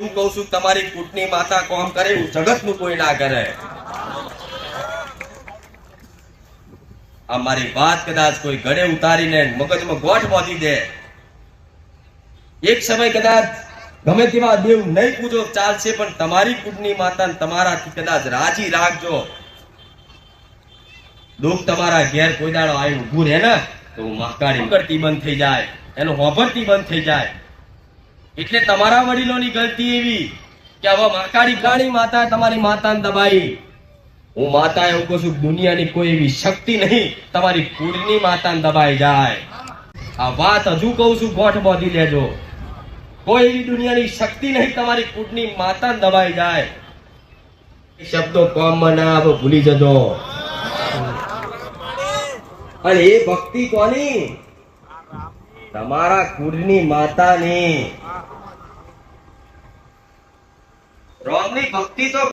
હું કહું છું, તમારી કૂટની માતા કોમ કરે એવું જગતનું કોઈ ના કરે. આ વાત કદાચ કોઈ ગળે ઉતારીને મગજમાં ગોઠ બાંધી દે. એક સમય કદાચ ગમે તેવા દેવ નહીં પૂજો, ચાલશે, પણ તમારી કુટની માતા તમારાથી કદાચ રાજી રાખજો. દુઃખ તમારા ઘેર કોઈ દાડો આવી ઉભું રહે ને, તો મહાકાળી કરતી બંધ થઈ જાય, એનું હોભરતી બંધ થઈ જાય. એટલે તમારા વડીલોની ગલતી એવી કે હવે માકાળી કાળી માતા તમારી માતાને દબાઈ હું માતા એવું કહું છું, દુનિયાની કોઈ એવી શક્તિ નહીં, તમારી કુળની માતાને દબાઈ જાય. આ વાત હજુ કહું છું, ગોઠ બોધી લેજો. કોઈ એવી દુનિયાની શક્તિ નહીં, તમારી કુળની માતાને દબાઈ જાય. શબ્દો કોમમાં ના ભૂલી જજો. અને એ ભક્તિ કોની? તમારા કુળની માતાની. રોમની ભક્તિ તો